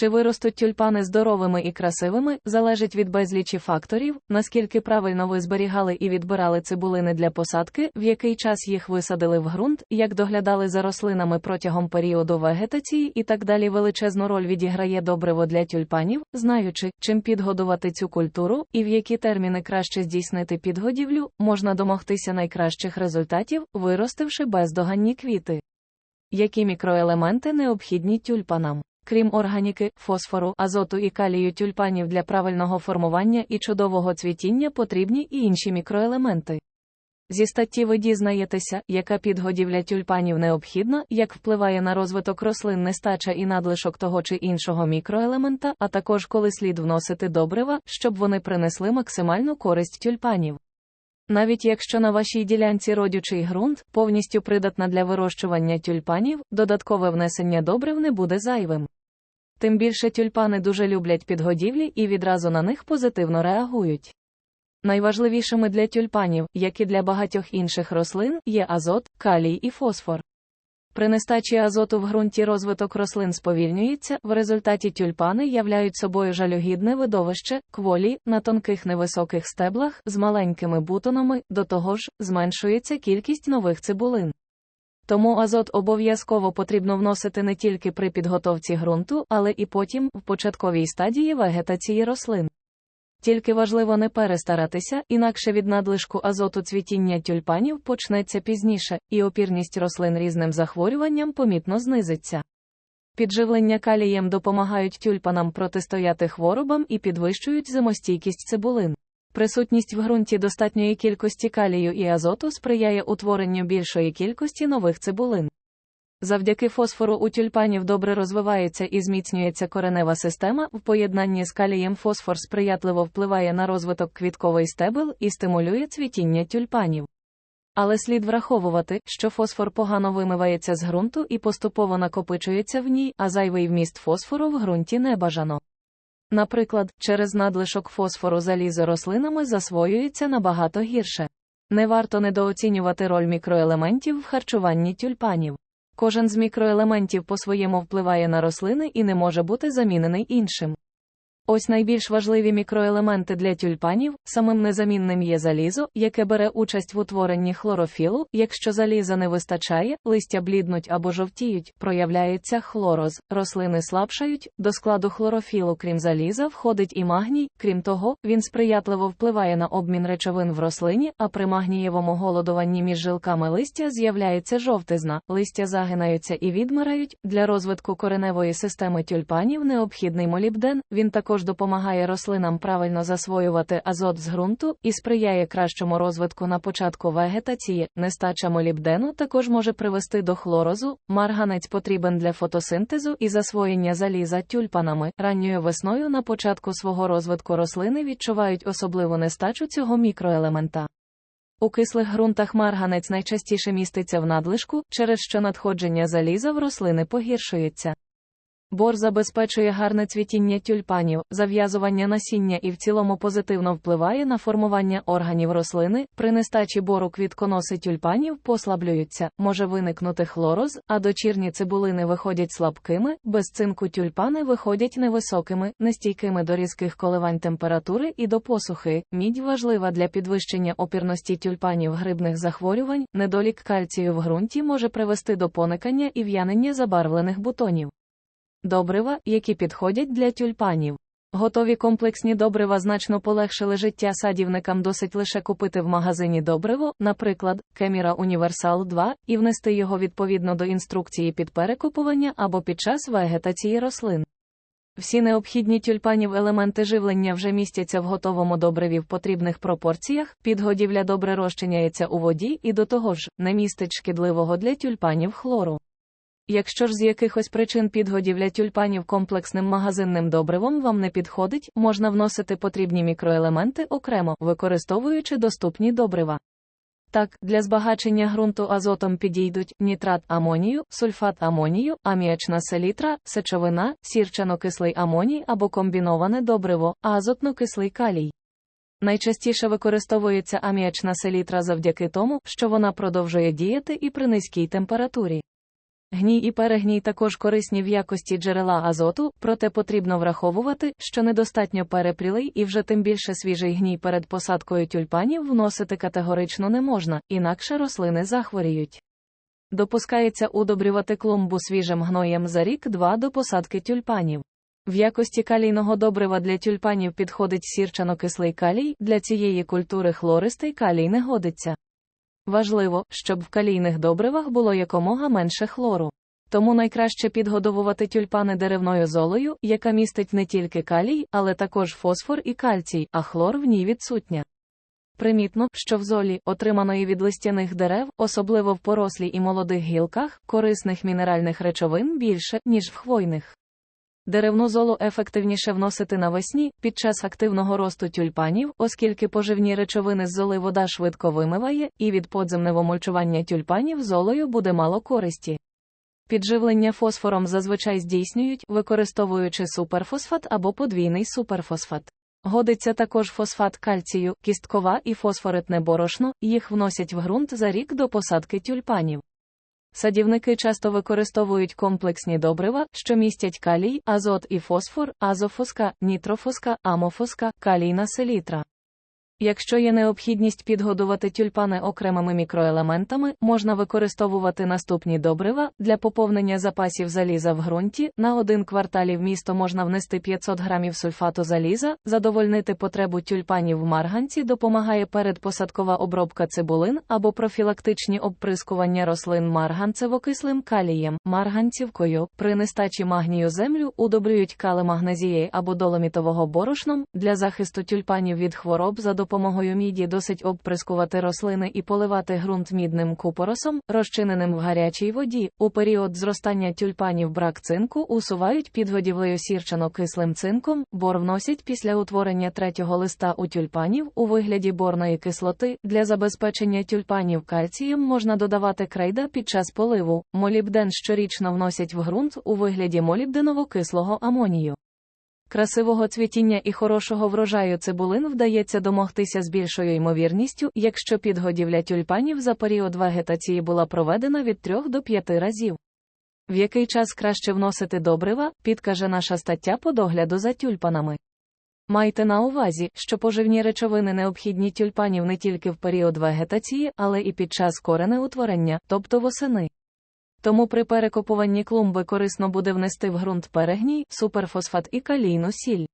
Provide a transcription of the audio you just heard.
Чи виростуть тюльпани здоровими і красивими, залежить від безлічі факторів, наскільки правильно ви зберігали і відбирали цибулини для посадки, в який час їх висадили в ґрунт, як доглядали за рослинами протягом періоду вегетації і так далі. Величезну роль відіграє добриво для тюльпанів, знаючи, чим підгодувати цю культуру і в які терміни краще здійснити підгодівлю, можна домогтися найкращих результатів, виростивши бездоганні квіти. Які мікроелементи необхідні тюльпанам? Крім органіки, фосфору, азоту і калію тюльпанів для правильного формування і чудового цвітіння потрібні і інші мікроелементи. Зі статті ви дізнаєтеся, яка підгодівля тюльпанів необхідна, як впливає на розвиток рослин нестача і надлишок того чи іншого мікроелемента, а також коли слід вносити добрива, щоб вони принесли максимальну користь тюльпанів. Навіть якщо на вашій ділянці родючий ґрунт повністю придатна для вирощування тюльпанів, додаткове внесення добрив не буде зайвим. Тим більше тюльпани дуже люблять підгодівлі і відразу на них позитивно реагують. Найважливішими для тюльпанів, як і для багатьох інших рослин, є азот, калій і фосфор. При нестачі азоту в ґрунті розвиток рослин сповільнюється, в результаті тюльпани являють собою жалюгідне видовище, кволі, на тонких невисоких стеблах з маленькими бутонами, до того ж, зменшується кількість нових цибулин. Тому азот обов'язково потрібно вносити не тільки при підготовці ґрунту, але і потім, в початковій стадії вегетації рослин. Тільки важливо не перестаратися, інакше від надлишку азоту цвітіння тюльпанів почнеться пізніше, і опірність рослин різним захворюванням помітно знизиться. Підживлення калієм допомагають тюльпанам протистояти хворобам і підвищують зимостійкість цибулин. Присутність в ґрунті достатньої кількості калію і азоту сприяє утворенню більшої кількості нових цибулин. Завдяки фосфору у тюльпанів добре розвивається і зміцнюється коренева система, в поєднанні з калієм фосфор сприятливо впливає на розвиток квітковий стебел і стимулює цвітіння тюльпанів. Але слід враховувати, що фосфор погано вимивається з ґрунту і поступово накопичується в ній, а зайвий вміст фосфору в ґрунті не бажано. Наприклад, через надлишок фосфору залізо рослинами засвоюється набагато гірше. Не варто недооцінювати роль мікроелементів в харчуванні тюльпанів. Кожен з мікроелементів по-своєму впливає на рослини і не може бути замінений іншим. Ось найбільш важливі мікроелементи для тюльпанів, самим незамінним є залізо, яке бере участь в утворенні хлорофілу. Якщо заліза не вистачає, листя бліднуть або жовтіють, проявляється хлороз, рослини слабшають, до складу хлорофілу, крім заліза, входить і магній, крім того, він сприятливо впливає на обмін речовин в рослині, а при магнієвому голодуванні між жилками листя з'являється жовтизна, листя загинаються і відмирають. Для розвитку кореневої системи тюльпанів необхідний молібден, він також також допомагає рослинам правильно засвоювати азот з ґрунту і сприяє кращому розвитку на початку вегетації. Нестача молібдену також може привести до хлорозу. Марганець потрібен для фотосинтезу і засвоєння заліза тюльпанами. Ранньою весною на початку свого розвитку рослини відчувають особливу нестачу цього мікроелемента. У кислих ґрунтах марганець найчастіше міститься в надлишку, через що надходження заліза в рослини погіршується. Бор забезпечує гарне цвітіння тюльпанів, зав'язування насіння і в цілому позитивно впливає на формування органів рослини. При нестачі бору квітконоси тюльпанів послаблюються, може виникнути хлороз, а дочірні цибулини виходять слабкими, без цинку тюльпани виходять невисокими, нестійкими до різких коливань температури і до посухи. Мідь важлива для підвищення опірності тюльпанів грибних захворювань, недолік кальцію в ґрунті може привести до поникання і в'янення забарвлених бутонів. Добрива, які підходять для тюльпанів. Готові комплексні добрива значно полегшили життя садівникам досить лише купити в магазині добриво, наприклад, Кеміра Універсал 2, і внести його відповідно до інструкції під перекупування або під час вегетації рослин. Всі необхідні тюльпанів елементи живлення вже містяться в готовому добриві в потрібних пропорціях, підгодівля добре розчиняється у воді і до того ж, не містить шкідливого для тюльпанів хлору. Якщо ж з якихось причин підгодівля тюльпанів комплексним магазинним добривом вам не підходить, можна вносити потрібні мікроелементи окремо, використовуючи доступні добрива. Так, для збагачення ґрунту азотом підійдуть нітрат амонію, сульфат амонію, аміачна селітра, сечовина, сірчано-кислий амоній або комбіноване добриво, азотно-кислий калій. Найчастіше використовується аміачна селітра завдяки тому, що вона продовжує діяти і при низькій температурі. Гній і перегній також корисні в якості джерела азоту, проте потрібно враховувати, що недостатньо перепрілий і вже тим більше свіжий гній перед посадкою тюльпанів вносити категорично не можна, інакше рослини захворіють. Допускається удобрювати клумбу свіжим гноєм за рік-два до посадки тюльпанів. В якості калійного добрива для тюльпанів підходить сірчано-кислий калій, для цієї культури хлористий калій не годиться. Важливо, щоб в калійних добривах було якомога менше хлору. Тому найкраще підгодовувати тюльпани деревною золою, яка містить не тільки калій, але також фосфор і кальцій, а хлор в ній відсутня. Примітно, що в золі, отриманої від листяних дерев, особливо в порослій і молодих гілках, корисних мінеральних речовин більше, ніж в хвойних. Деревну золу ефективніше вносити навесні під час активного росту тюльпанів, оскільки поживні речовини з золи вода швидко вимиває, і від подземного мульчування тюльпанів золою буде мало користі. Підживлення фосфором зазвичай здійснюють, використовуючи суперфосфат або подвійний суперфосфат. Годиться також фосфат кальцію, кісткова і фосфоритне борошно, їх вносять в ґрунт за рік до посадки тюльпанів. Садівники часто використовують комплексні добрива, що містять калій, азот і фосфор, азофоска, нітрофоска, амофоска, калійна селітра. Якщо є необхідність підгодувати тюльпани окремими мікроелементами, можна використовувати наступні добрива для поповнення запасів заліза в ґрунті. На один кварталі в місто можна внести 500 грамів сульфату заліза, задовольнити потребу тюльпанів в марганці допомагає передпосадкова обробка цибулин або профілактичні обприскування рослин марганцево-кислим калієм, марганцівкою. При нестачі магнію землю удобрюють калимагнезією або доломітового борошном для захисту тюльпанів від хвороб за допомогою міді досить обприскувати рослини і поливати ґрунт мідним купоросом, розчиненим в гарячій воді. У період зростання тюльпанів брак цинку усувають підгодівлею сірчано-кислим цинком, бор вносять після утворення третього листа у тюльпанів у вигляді борної кислоти. Для забезпечення тюльпанів кальцієм можна додавати крейда під час поливу. Молібден щорічно вносять в ґрунт у вигляді молібденово-кислого амонію. Красивого цвітіння і хорошого врожаю цибулин вдається домогтися з більшою ймовірністю, якщо підгодівля тюльпанів за період вегетації була проведена від 3 до 5 разів. В який час краще вносити добрива, підкаже наша стаття по догляду за тюльпанами. Майте на увазі, що поживні речовини необхідні тюльпанів не тільки в період вегетації, але і під час коренеутворення, тобто восени. Тому при перекопуванні клумби корисно буде внести в ґрунт перегній, суперфосфат і калійну сіль.